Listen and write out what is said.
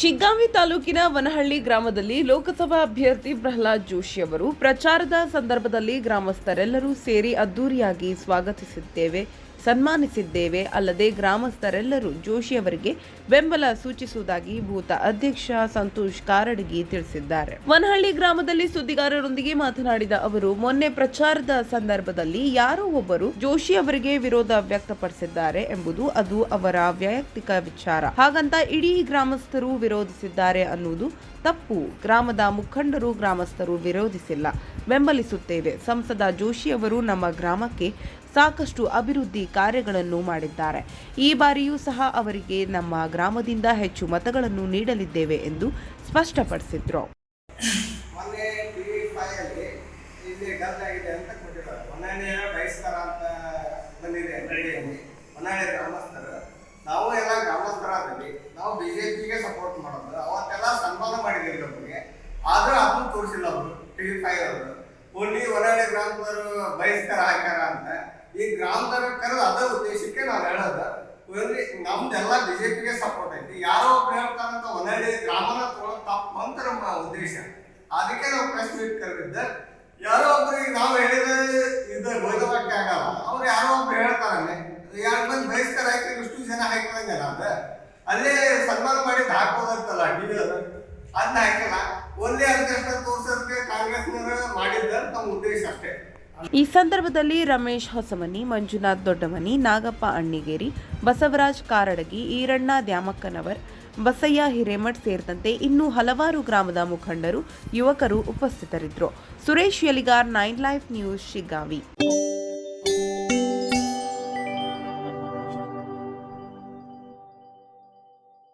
ಶಿಗ್ಗಾಂವಿ ತಾಲೂಕಿನ ವನಹಳ್ಳಿ ಗ್ರಾಮದಲ್ಲಿ ಲೋಕಸಭಾ ಅಭ್ಯರ್ಥಿ ಪ್ರಹ್ಲಾದ್ ಜೋಶಿ ಅವರು ಪ್ರಚಾರದ ಸಂದರ್ಭದಲ್ಲಿ ಗ್ರಾಮಸ್ಥರೆಲ್ಲರೂ ಸೇರಿ ಅದ್ದೂರಿಯಾಗಿ ಸ್ವಾಗತಿಸಿದ್ದೇವೆ. ಸನ್ಮಾನಿಸಿದ್ದೇವೆ ಅಲ್ಲದೆ ಗ್ರಾಮಸ್ಥರೆಲ್ಲರೂ ಜೋಶಿ ಅವರಿಗೆ ಬೆಂಬಲ ಸೂಚಿಸುವುದಾಗಿ ಭೂತ ಅಧ್ಯಕ್ಷ ಸಂತೋಷ್ ಕಾರಡಗಿ ತಿಳಿಸಿದ್ದಾರೆ. ವನಹಳ್ಳಿ ಗ್ರಾಮದಲ್ಲಿ ಸುದ್ದಿಗಾರರೊಂದಿಗೆ ಮಾತನಾಡಿದ ಅವರು, ಮೊನ್ನೆ ಪ್ರಚಾರದ ಸಂದರ್ಭದಲ್ಲಿ ಯಾರೋ ಒಬ್ಬರು ಜೋಶಿ ಅವರಿಗೆ ವಿರೋಧ ವ್ಯಕ್ತಪಡಿಸಿದ್ದಾರೆ ಎಂಬುದು ಅದು ಅವರ ವೈಯಕ್ತಿಕ ವಿಚಾರ. ಹಾಗಂತ ಇಡೀ ಗ್ರಾಮಸ್ಥರು ವಿರೋಧಿಸಿದ್ದಾರೆ ಅನ್ನುವುದು ತಪ್ಪು. ಗ್ರಾಮದ ಮುಖಂಡರು ಗ್ರಾಮಸ್ಥರು ವಿರೋಧಿಸಿಲ್ಲ. ಬೆಂಬಲಿಸುತ್ತೇವೆ. ಸಂಸದ ಜೋಶಿ ಅವರು ನಮ್ಮ ಗ್ರಾಮಕ್ಕೆ ಸಾಕಷ್ಟು ಅಭಿವೃದ್ಧಿ ಕಾರ್ಯಗಳನ್ನು ಮಾಡಿದ್ದಾರೆ. ಈ ಬಾರಿಯೂ ಸಹ ಅವರಿಗೆ ನಮ್ಮ ಗ್ರಾಮದಿಂದ ಹೆಚ್ಚು ಮತಗಳನ್ನು ನೀಡಲಿದ್ದೇವೆ ಎಂದು ಸ್ಪಷ್ಟಪಡಿಸಿದ್ರು. ನಾವು ಎಲ್ಲ ಗ್ರಾಮಸ್ಥರಾದಲ್ಲಿ ನಾವು ಬಿ ಜೆ ಪಿಗೆ ಸಪೋರ್ಟ್ ಮಾಡೋದು. ಅವತ್ತೆಲ್ಲ ಸನ್ಮಾನ ಮಾಡಿದ್ದೀವಿ ನಮಗೆ. ಆದರೂ ಅದನ್ನು ತೋರಿಸಿಲ್ಲ ಅವರು ಟಿ ವಿ ಫೈವ್ ಅವರು. ಓನ್ಲಿ ಒಳ್ಳೆ ಗ್ರಾಮದವರು ಬಯಸ್ಕರ ಹಾಕ್ಯಾರ ಅಂತ. ಈ ಗ್ರಾಮದವ್ರ ಕರೆದ ಅದೇ ಉದ್ದೇಶಕ್ಕೆ ನಾನು ಹೇಳೋದು ಓನ್ಲಿ ನಮ್ದೆಲ್ಲ ಬಿಜೆಪಿಗೆ ಸಪೋರ್ಟ್ ಐತಿ. ಯಾರೋ ಒಬ್ರು ಹೇಳ್ತಾರಂತ ಒಂದೆರಡು ಗ್ರಾಮನ ತಗೊಳಕ್ ತಪ್ಪು ನಮ್ಮ ಉದ್ದೇಶ. ಅದಕ್ಕೆ ನಾವು ಪ್ರೆಸ್ ಮೀಟ್ ಕರೆದಿದ್ದೆ. ಯಾರೋ ಒಬ್ರಿಗೆ ನಾವು ಹೇಳಿದ ಇದು ಗೋದವಾಕ್ಯ ಆಗಲ್ಲ. ಅವ್ರು ಯಾರೋ ಒಬ್ರು ಹೇಳ್ತಾರೆ ಎರಡು ಮಂದಿ ಬಯಸ್ತಾರ ಹಾಕಿ ಇಷ್ಟು ಜನ ಹಾಕಿದಂಗಲ್ಲ ಅದ. ಅಲ್ಲೇ ಸನ್ಮಾನ ಮಾಡಿ ಹಾಕೋದಂತಲ್ಲ ಟಿ ವಿ ಅದನ್ನ ಹಾಕಿಲ್ಲ ಈ ಸಂದರ್ಭದಲ್ಲಿ ರಮೇಶ್ ಹೊಸಮನಿ, ಮಂಜುನಾಥ್ ದೊಡ್ಡಮನಿ, ನಾಗಪ್ಪ ಅಣ್ಣಿಗೇರಿ, ಬಸವರಾಜ್ ಕಾರಡಗಿ, ಈರಣ್ಣ ದ್ಯಾಮಕ್ಕನವರ್, ಬಸಯ್ಯ ಹಿರೇಮಠ್ ಸೇರಿದಂತೆ ಇನ್ನೂ ಹಲವಾರು ಗ್ರಾಮದ ಮುಖಂಡರು, ಯುವಕರು ಉಪಸ್ಥಿತರಿದ್ದರು. Suresh Yaligar, nine life news, Shiggavi.